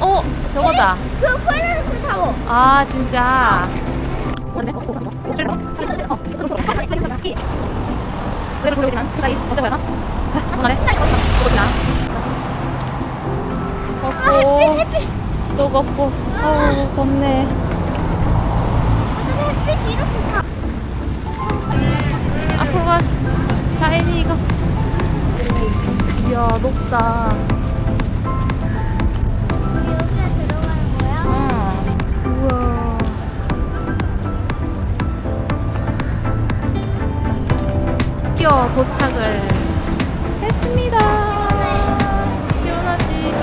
어 저거다. 그 폴라로프 타워. 아 진짜. 사이 어때 보여나? 걷고. 또 걷고 아우 덥네. 햇빛이 이렇게 다. 앞으로 가. 다행히 이거. 이야 높다. 드디어 도착을 했습니다. 시원하지.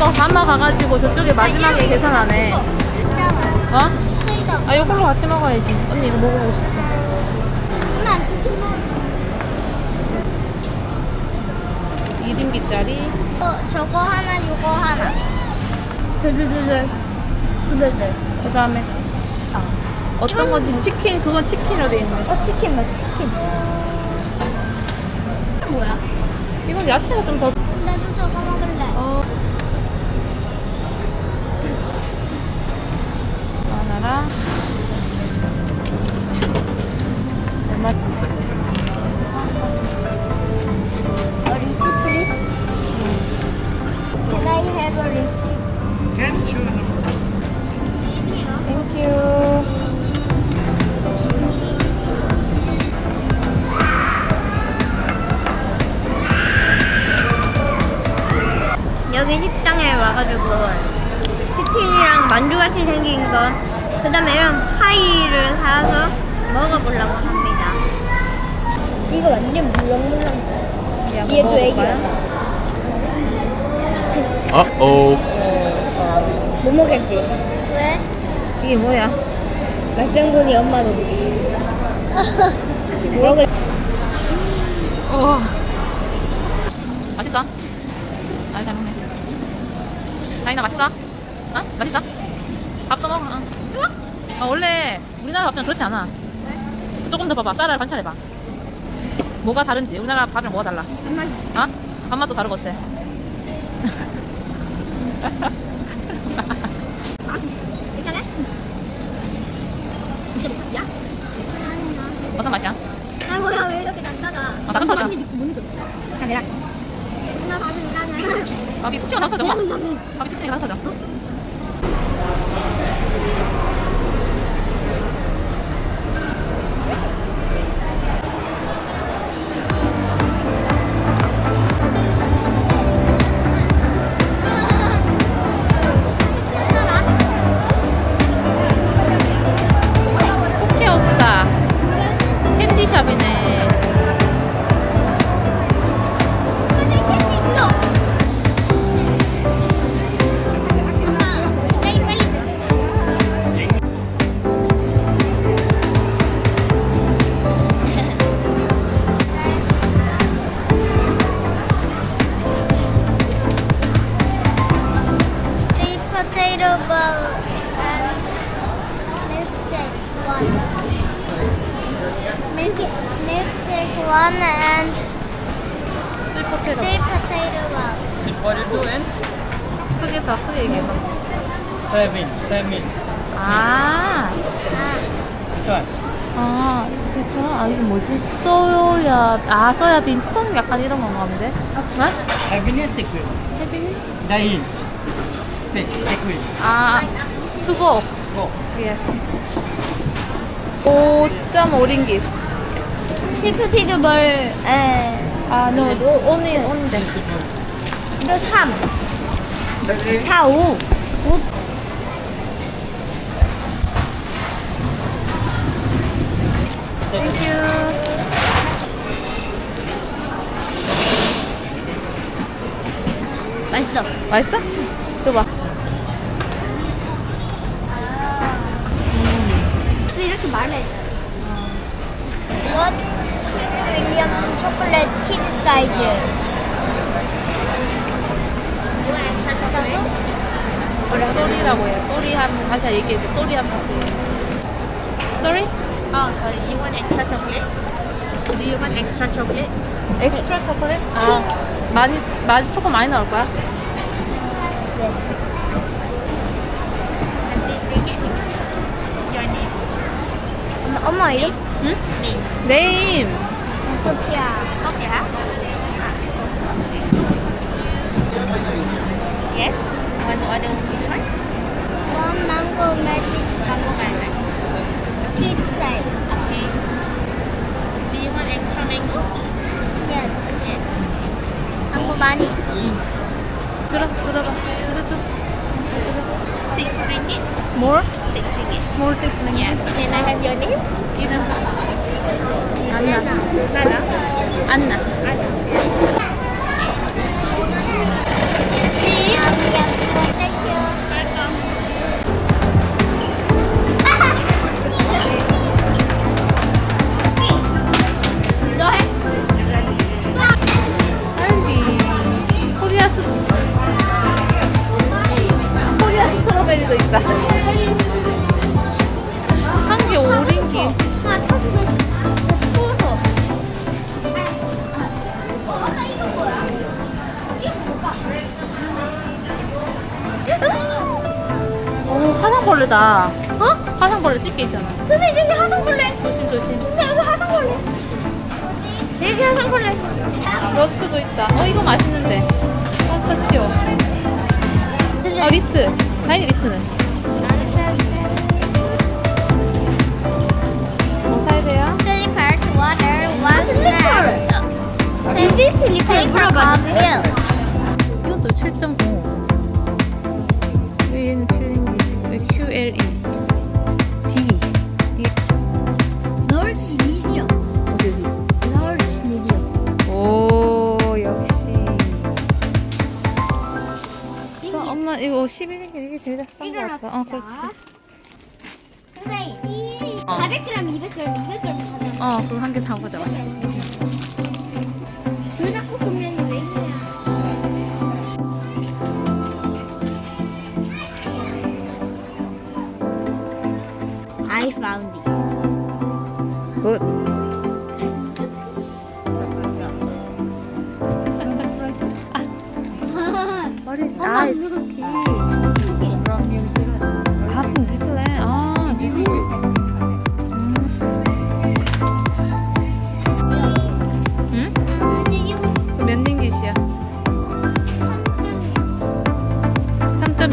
또 담아 가가지고 저쪽에 마지막에 계산하네. 어? 아 이걸로 같이 먹어야지. 언니 이거 먹어보고 싶어. 엄마 치킨 먹어. 1인기짜리. 어, 저거 하나, 요거 하나. 둘둘둘둘. 둘둘둘. 그 다음에 아, 어떤 건지 치킨 그건 치킨으로 돼 있네. 어, 치킨 뭐 치킨. 뭐야? 이건 야채가 좀 더. 나도 저거 먹을래. 어. 하나랑 여기 식당에 와가지고 치킨이랑 만두같이 생긴 거, 그 다음에 이런 파이를 사서 먹어보려고 합니다. 이거 완전 물렁물렁. 야, 얘도? 애기야. Uh-oh. 못 먹겠지? 왜? 이게 뭐야? 말썽군이 엄마 도 뭐라 그래? 어. 맛있어? 다이나 맛있어? 어? 맛있어? 밥도 먹어. 응. 어, 원래 우리나라 밥처럼 그렇지 않아. 조금 더 봐봐. 쌀알 관찰해봐. 뭐가 다른지. 우리나라 밥이랑 뭐가 달라? 엄마 어? 밥맛도 다르고 어때? 괜찮아? 야? 어떤 맛이야? 아 뭐야 왜 이렇게 난다가? 어, 다른 거죠? 몸이 좋지. 카메라. 밥은 이상해. 밥이 특징이 이상해. 밥이 특징이? 포 one and sweet potato bowl. What are you doing? 크게 더 크게 얘기해 봐. Seven, seven. 아, 아, This one. 아, 됐어? 아, 이거 뭐지? 소야, 아, 소야빈 콩 약간 이런 건가 본데? 어? Seven is liquid. 혜빈이? Nine. Six, liquid. 아, 투고. Go. 예스. 5.5링깃. potato bowl 에, 아, only, only that. 이거 3, 4, 5. 5. Seven. 땡큐. 맛있어. 맛있어? 줘봐. 근데 이렇게 말해. 킹 윌리엄 초콜릿 키드 사이즈? 원래 쏘리라고 해. 쏘리 한 다시 얘기해줘. 쏘리 한 다시. 쏘리? Oh, sorry. You want extra chocolate? Do you want extra chocolate? 엑스트라 초콜릿? 아, 많이, 많이, 조금 많이 나올 거야? Yes. And your name. 엄마, 이름? 응? Name. 네임. 소피아. Sophia. Yes. Want to order which one? One mango magic Mango magic. kid size. Okay. Do you want extra mango? Yes. Yes. 망고 많이. 들어, 들어봐. 들어줘. Six ringgit. More? Six ringgit. More six Yeah. Can I have your name? 이름. 안나. 안나. Thank 벌레다. 어? 화상벌레 찍게 있잖아. 선생님 여기 화상벌레. 조심, 조심. 근데 여기 화상벌레. 여기 화상벌레. 너츠도 있다. 어, 이거 맛있는데. 파스타치오. 어, 리스트. 다행히 리스트는. 뭐 사야 돼요? Slippers, water, one snack. Baby slipper, milk. 이것도 7.05. 제일 싼 이걸 것 같아. 어 그렇지. 선생님, 어. 400g, 200g, 200g 사자. 어 그거 한 개 사보자. 불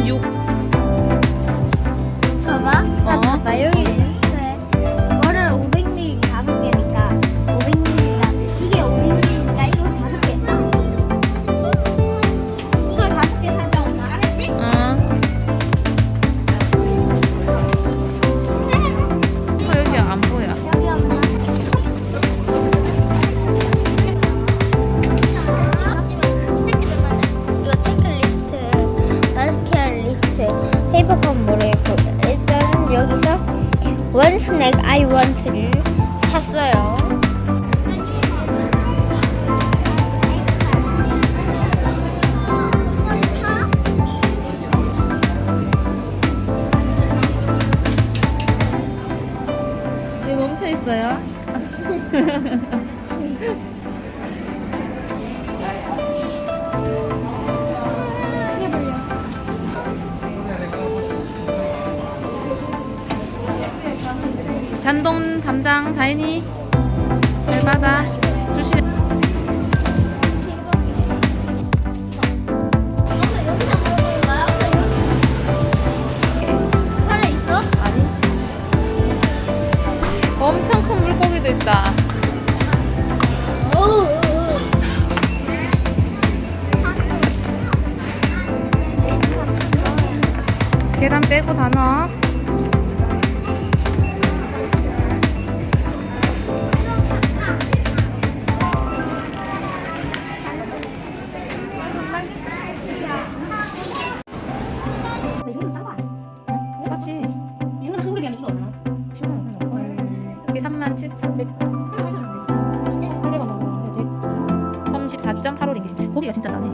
有。 스낵 아이 원트를 샀어요. 왜 멈춰 있어요? 잔동 담당 다인이 잘 받아 주시. 엄청 큰 물고기도 있다. 계란 빼고 다 넣어. 곱하기 3만 7,300 34.8월인게 고기가 진짜 싸네.